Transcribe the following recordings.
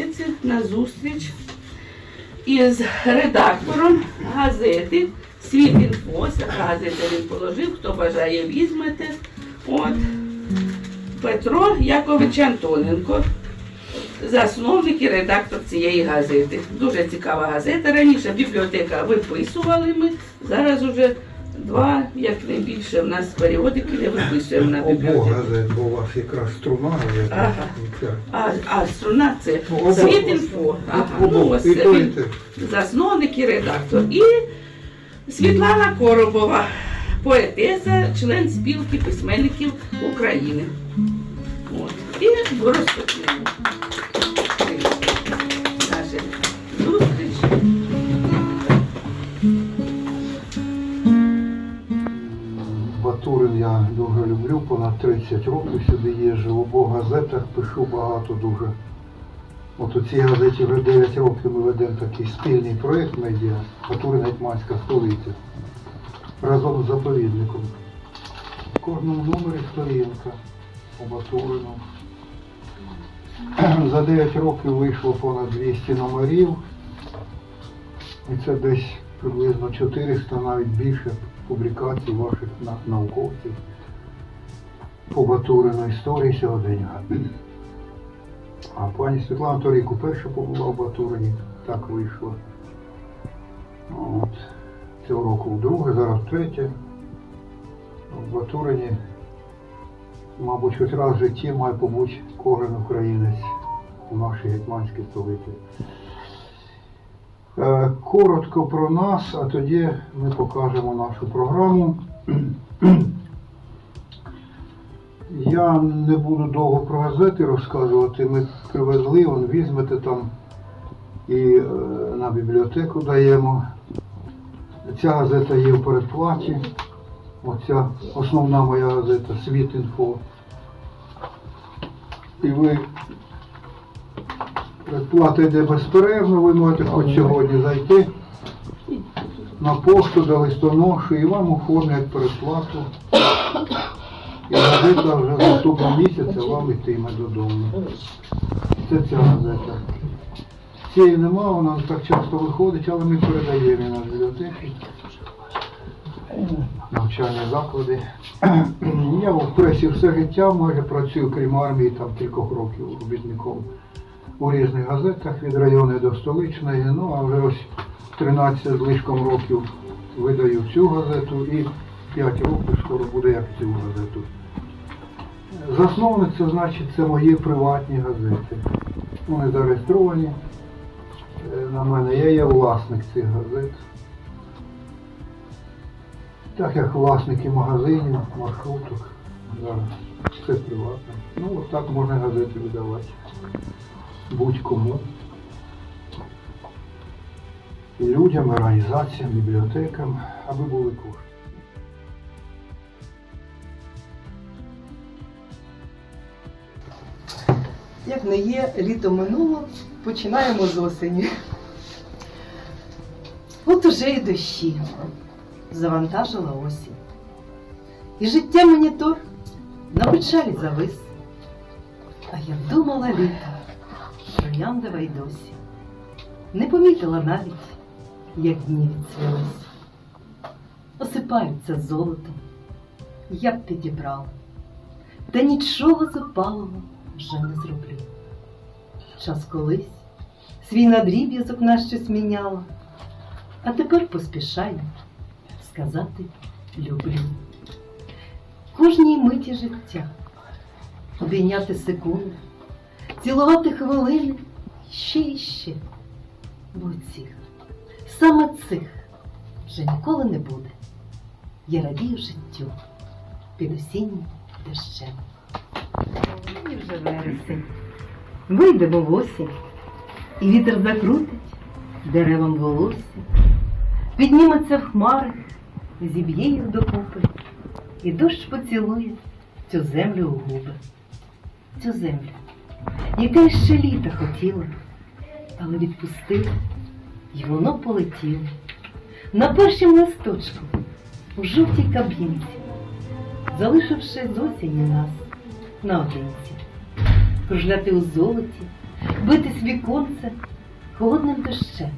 здається, на зустріч із редактором газети Світ інфо. Газета він положив, хто бажає, візьмете. От. Петро Якович Антоненко, засновник і редактор цієї газети. Дуже цікава газета. Раніше бібліотека виписували ми, зараз уже два, як не більше, в нас періодики не виписуємо на бібліотеку. газет, бо у вас якраз струна газета. Ага. і ця. А, а струна це Ну, обох. Ага, ну, ось І то, і він те. засновник і редактор. І Світлана Коробова, поетеса, член спілки письменників України. От. І розпочнемо я дуже люблю, понад 30 років сюди їжджу, в обох газетах пишу багато дуже. От у цій газеті вже 9 років ми ведемо такий спільний проєкт медіа Батурин Гетьманська столиця разом з заповідником. В кожному номері сторінка по Батурину. За 9 років вийшло понад 200 номерів. І це десь приблизно 400, навіть більше публікацій ваших науковців по Батурину історії сьогодення. А пані Світлана торік уперше побула в Батурині, так вийшло. От. Цього року вдруге, зараз втретє. В Батурині, мабуть, хоч раз в житті має побути кожен українець у нашій гетьманській столиці. Е, Коротко про нас, а тоді ми покажемо нашу програму. Я не буду довго про газети розказувати. Ми привезли, он візьмете там і е, на бібліотеку даємо. Ця газета є в передплаті. Оця основна моя газета Світ інфо. І ви Плата йде безперервно, ви можете хоч сьогодні зайти на пошту до листоношу і вам оформлять передплату. І газета вже наступного місяця вам йтиме додому. Це ця газета. Цієї нема, вона так часто виходить, але ми передаємо її на бібліотеки, навчальні заклади. Я в пресі все життя майже працюю, крім армії, там кількох років робітником у різних газетах від району до столичної. Ну а вже ось 13 з лишком років видаю цю газету і 5 років скоро буде як цю газету. Засновник це значить це мої приватні газети. Вони зареєстровані. Е, На мене я є власник цих газет. Так як власники магазинів, маршруток. Зараз все приватне. Ну, от так можна газети видавати будь-кому. Людям, організаціям, бібліотекам, аби були кошти. Як не є, літо минуло, починаємо з осені. От уже і дощі. Завантажила осінь. І життя монітор на печалі завис. А я думала літа, трояндова й досі. Не помітила навіть, як дні відцвілись. Осипаються золотом. Я б підібрала. Та нічого запалого вже не зроблю. Час колись свій надріб'язок на щось міняла, а тепер поспішаю сказати люблю. Кожній миті життя обійняти секунди, цілувати хвилини ще і ще. Цих, саме цих вже ніколи не буде. Я радію життю під осіннім дощем. І вже вересень. Вийдемо в осінь, і вітер закрутить деревам волосся, підніметься в хмари, зіб'є їх докупи, і дощ поцілує цю землю у губи, цю землю, яка ще літа хотіла, але відпустила, і воно полетіло. На першім листочку у жовтій кабінці, залишивши з осені нас наодинці, кружляти у золоті, битись віконце холодним дощем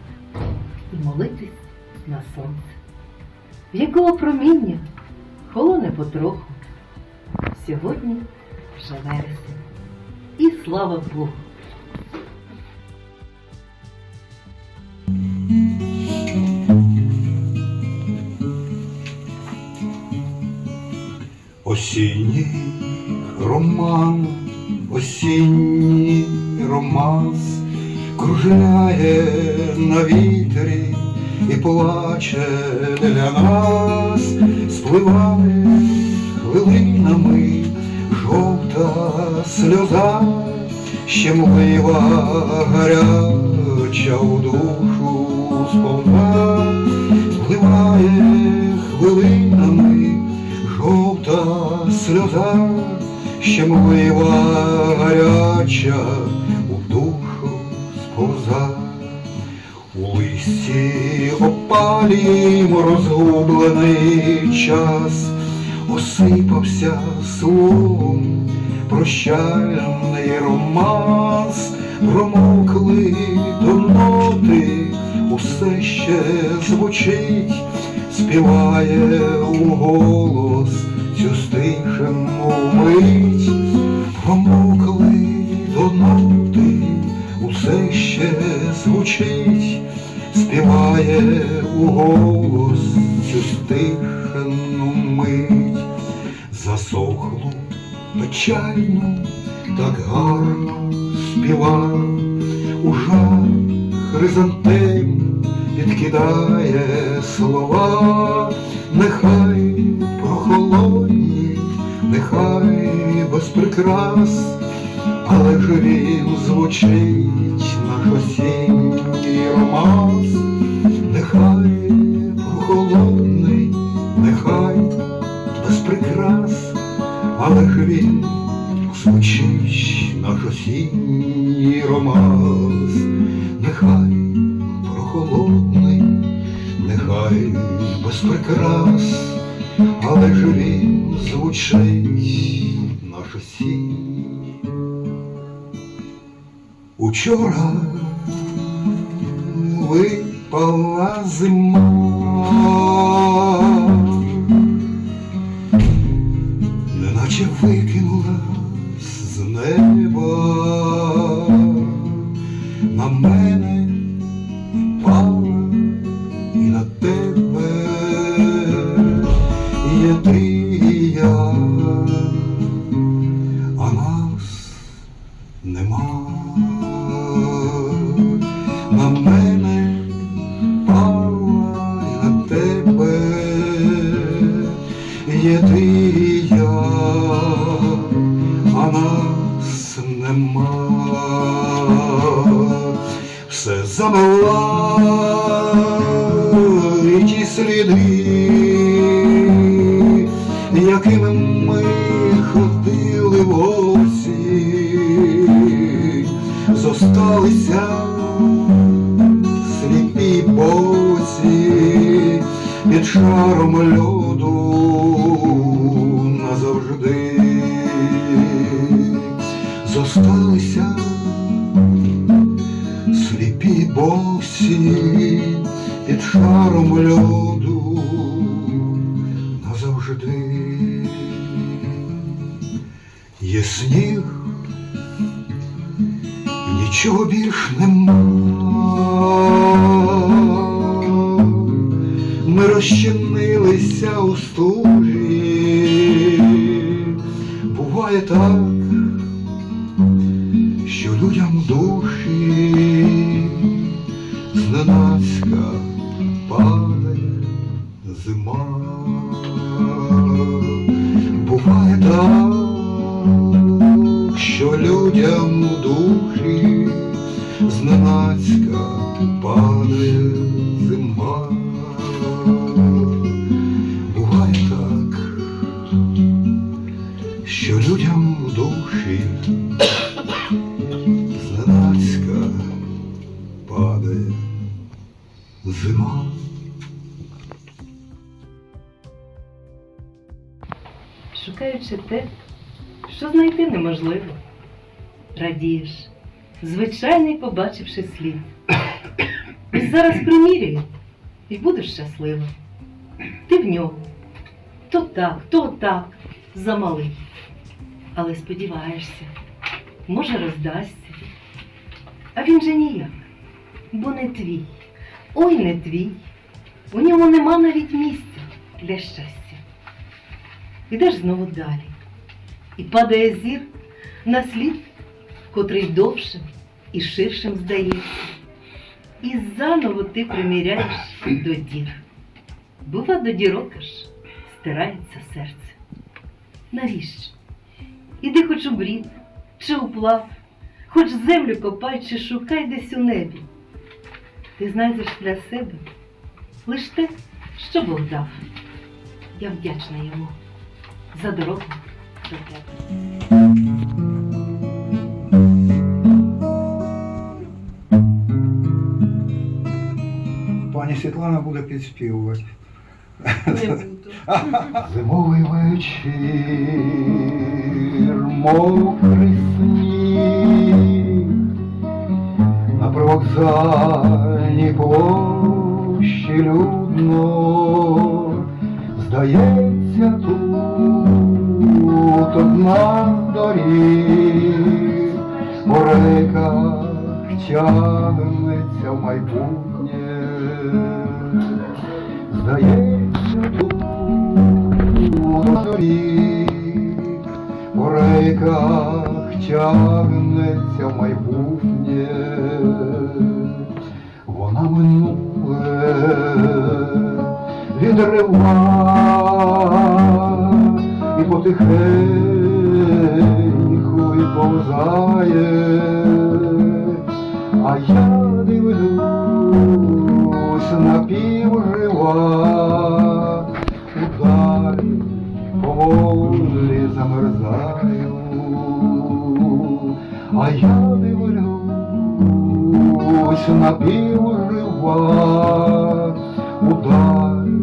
і молитись на сонце, в якого проміння холоне потроху. Сьогодні вже вересень. І слава Богу! Осінній роман, осінній романс. Кружляє на вітрі і плаче для нас, спливає хвилинами жовта сльоза, щемлива гаряча у душу сповна, спливає хвилинами жовта сльоза, щемлива гаряча у душу сповза. У листі опалім розгублений час осипався словом прощальний романс, промокли до ноти, усе ще звучить, співає у голос цю стишену мить, промокли до ноти, усе ще звучить, співає у голос цю стишену мить, засохло печально, так гарно співав, у жар хризантем підкидає слова, нехай прикрас, але ж він звучить наш осінній романс, нехай прохолодний, нехай без прикрас, але ж він звучить наш осінній романс, нехай прохолодний, нехай без прикрас, але ж він звучить наш. Учора випала зима, неначе викинула з неба сліди, якими ми ходили в зосталися сліпі босі під шаром льоду назавжди. Зосталися сліпі босі під шаром льоду Є сніг, нічого більш нема. Ми розчинилися у стужі. Буває так, що людям душі зненацька падає зима. Людям душі зненацька падає зима. Буває так, що людям у душі зненацька падає зима. шукаючи те, що знайти неможливо, радієш, звичайний побачивши слід. Ось зараз приміряє і будеш щаслива. Ти в нього. То так, то так, замалий. Але сподіваєшся, може роздасться. А він же ніяк, бо не твій. Ой, не твій. У ньому нема навіть місця для щастя. Ідеш знову далі, і падає зір на слід, котрий довшим і ширшим здається. І заново ти приміряєш до дір. Бува до дірок аж стирається серце. Навіщо? Іди хоч у брід, чи у плав, хоч землю копай, чи шукай десь у небі. Ти знайдеш для себе лиш те, що Бог дав. Я вдячна йому за дорогу до тебе. Пані Світлана буде підспівувати. Не буду. Зимовий вечір, мокрий сніг, на привокзальній площі людно, здається, тут одна з доріг, по реках Тягнеться в майбутнє. Здається, тут по реках тягнеться в майбутнє, вона минуле відрива і потихеньку відповзає, а я дивлюсь напівжива, удалі поволі замерзаю, а я дивлюсь напівжива, удалі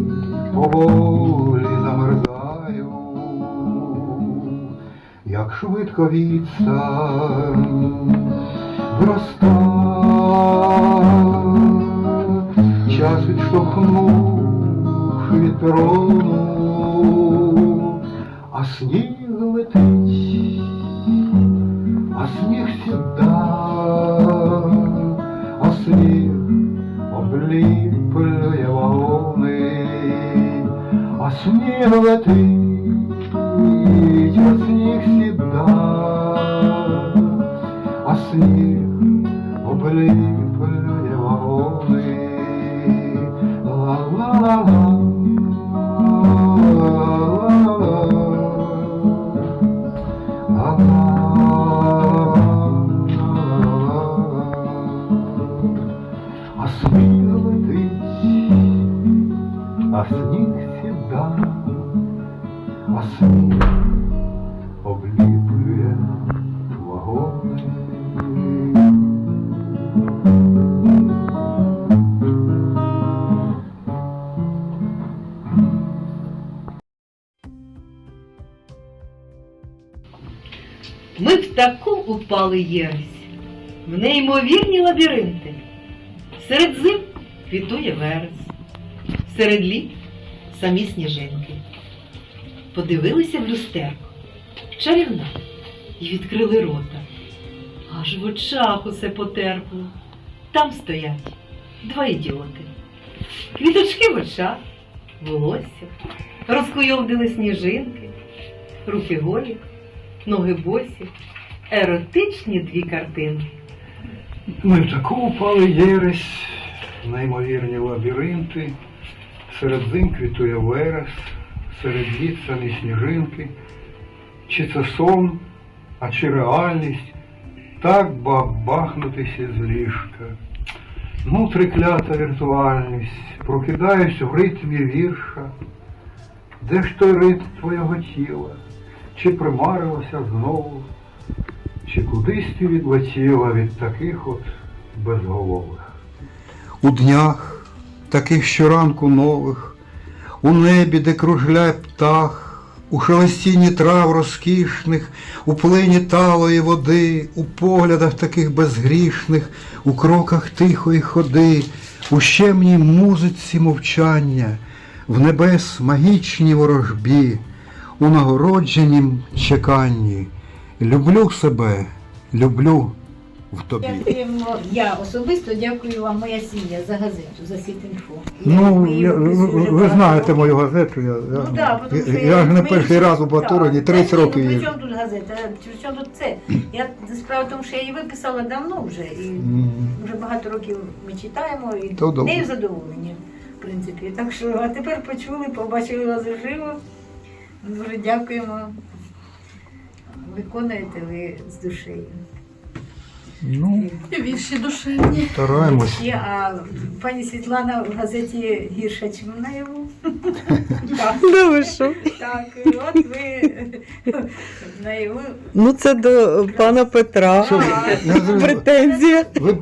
поволі замерзаю, як швидко відстань виростає, час відштовхнув від перону, а сніг летить, а сніг сіда, а сніг обліплює вагони, а сніг летить, сніг летить, а сніг сіда, а сніг обліплює вагони. Ми в таку упали єресь, в неймовірні лабіринти. Серед зим квітує верес, серед літ самі сніжинки. Подивилися в люстерко, чарівна, і відкрили рота. Аж в очах усе потерпло. Там стоять два ідіоти. Квіточки в очах, волосся, розкуйовдили сніжинки, руки голі, ноги босі, еротичні дві картинки. Ми в таку упали єресь, неймовірні лабіринти, серед зим квітує верес, серед літ самі сніжинки. Чи це сон, а чи реальність, так бабахнутися з ліжка. Ну, триклята віртуальність, прокидаюсь в ритмі вірша. Де ж той ритм твого тіла? Чи примарилося знову? Чи кудись ти відлетіла від таких от безголових? У днях, таких щоранку нових, у небі, де кружляє птах, У шелестінні трав розкішних, у плині талої води, у поглядах таких безгрішних, у кроках тихої ходи, у щемній музиці мовчання, в небес магічній ворожбі, у нагородженім чеканні. Люблю себе, люблю в тобі. Дякуємо. Я особисто дякую вам, моя сім'я, за газету, за Світінфо. Ну, Ми я, ви, ви багато знаєте мою газету, я, я, Ну, да, тому що я, я ж не ми- перший раз у Батурині, Так, 30 та ні, років Ну, при їжджу. чому тут газета? При чому тут це? Я справа в тому, що я її виписала давно вже, і М. вже багато років ми читаємо і То добре. нею задоволені, в принципі. Так що, а тепер почули, побачили вас вживо. Дуже дякуємо. Виконуєте ви з душею. Ну, І вірші душевні. стараємось. Є, а пані Світлана в газеті гірша, ніж наяву. Так, Да ви що? так, от ви наяву. Ну це до пана Петра. Що ви? Я зрозумів. Претензія. Ви-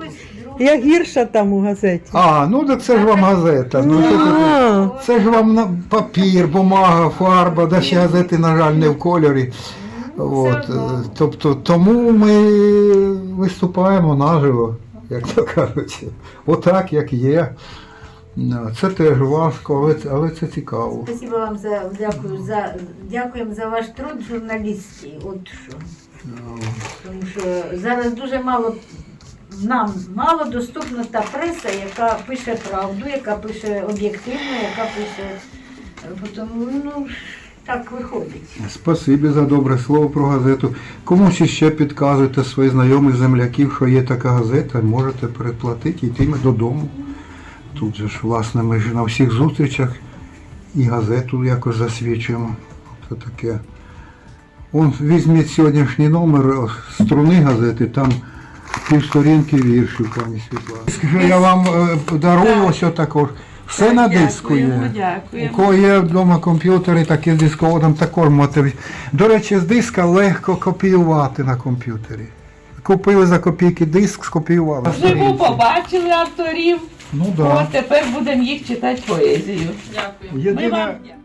Я гірша там у газеті. А, ну так це ж вам газета. Ну, що таке? А, Це ж вам на папір, бумага, фарба, да ще газети, на жаль, не в кольорі. От, е, тобто, тому ми виступаємо наживо, як то кажуть. Отак, як є. Ну, Це теж важко, але, це- але це цікаво. Спасибо вам за дякую за дякуємо за ваш труд журналістський. От що. Тому що зараз дуже мало нам мало доступна та преса, яка пише правду, яка пише об'єктивно, яка пише. е, Тому ну так виходить. Спасибі за добре слово про газету. Комусь іще підказуйте своїх знайомих земляків, що є така газета, можете передплатити і йти додому. Тут же ж, власне, ми ж на всіх зустрічах і газету якось засвідчуємо. Це таке. Он візьміть сьогоднішній номер струни газети, там півсторінки віршів, пані Світлана. Скажу, я вам е, дарую ось також. Все на диску Дякуємо, є. У кого є вдома комп'ютери, так і з дисководом також можете. До речі, з диска легко копіювати на комп'ютері. Купили за копійки диск, скопіювали. Живу побачили авторів. Ну От так. тепер будемо їх читати поезію. Дякую. Ми вам дякуємо.